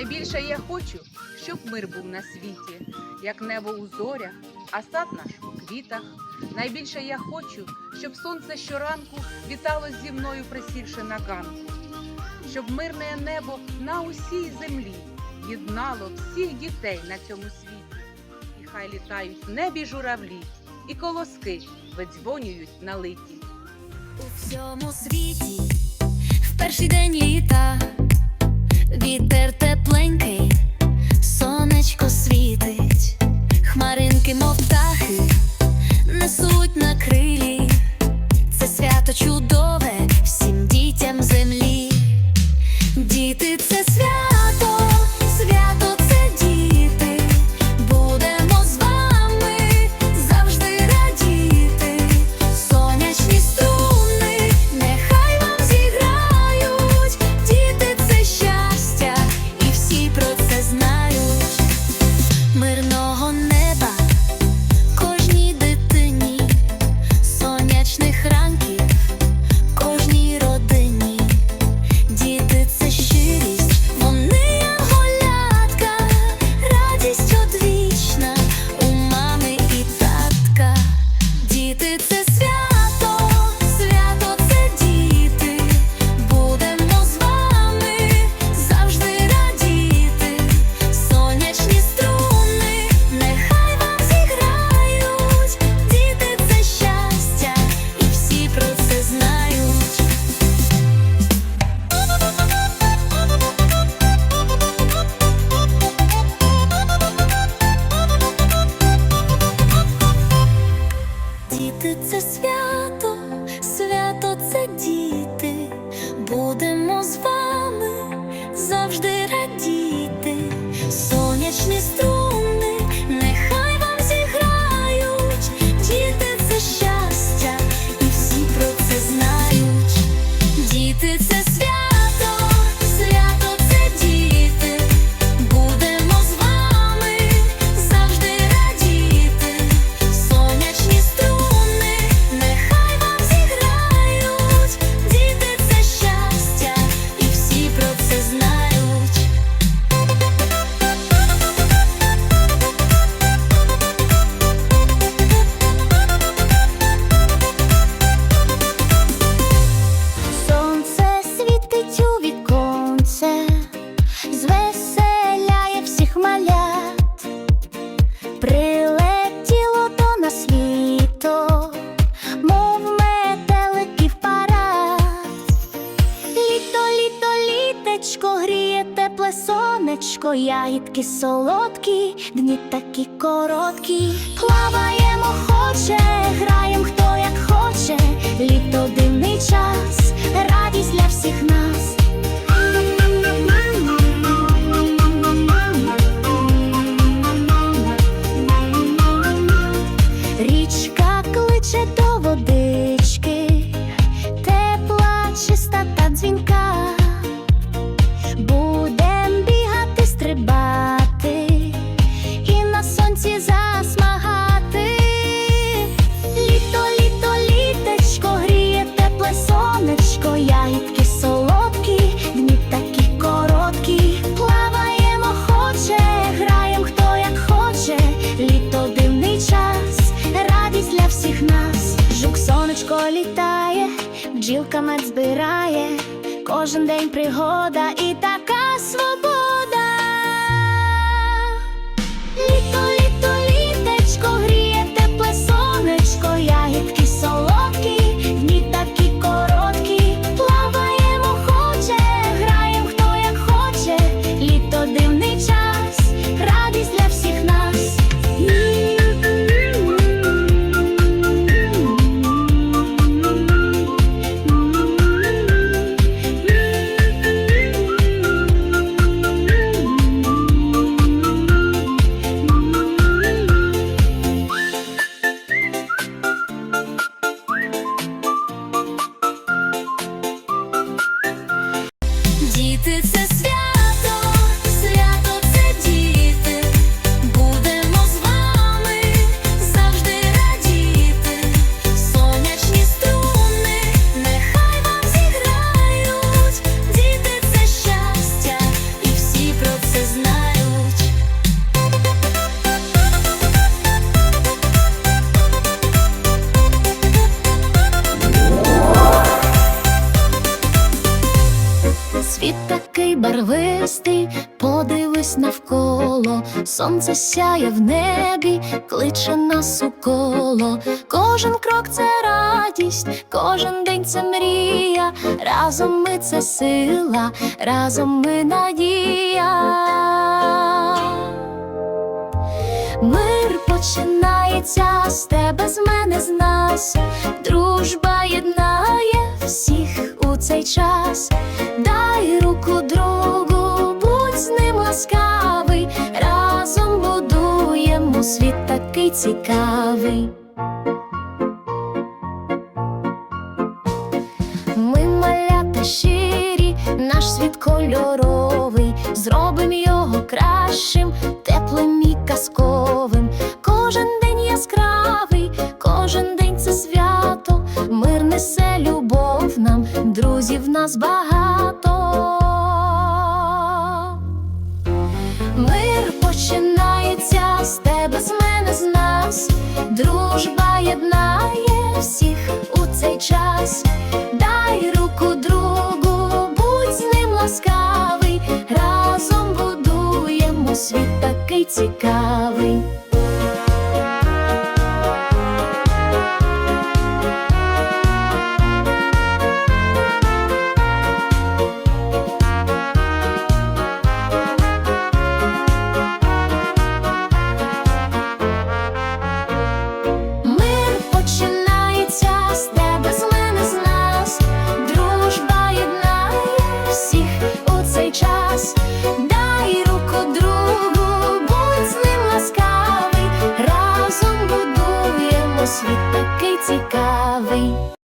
Найбільше я хочу, щоб мир був на світі, як небо у зорях, а сад наш у квітах. Найбільше я хочу, щоб сонце щоранку віталось зі мною, присівши на ганку, щоб мирне небо на усій землі єднало всіх дітей на цьому світі. І хай літають в небі журавлі, і колоски видзвонюють на литі. У всьому світі в перший день літа вітер тепленький, сонечко світить, хмаринки, мов птахи, несуть на крилі, це свято чудове. святи це свято. яблучко, ягідки солодкі, дні такі короткі, плаваємо, хоче, граємо хто як хоче, літо дивний час, радість для всіх нас. кожен день пригода і така свобода. it's Подивись навколо, сонце сяє в небі, кличе нас у коло. Кожен крок це радість, кожен день це мрія. Разом ми це сила, разом ми надія. Мир починається з тебе, з мене, з нас. Дружба єднає всіх у цей час. Дай руку будуємо світ такий цікавий. Ми малята щирі, наш світ кольоровий, зробим його кращим, теплим і казковим. Час. Дай руку другу, будь з ним ласкавий. Разом будуємо світ такий цікавий. Дай руку другу, будь ласкавий. Разом будуємо світ такий цікавий.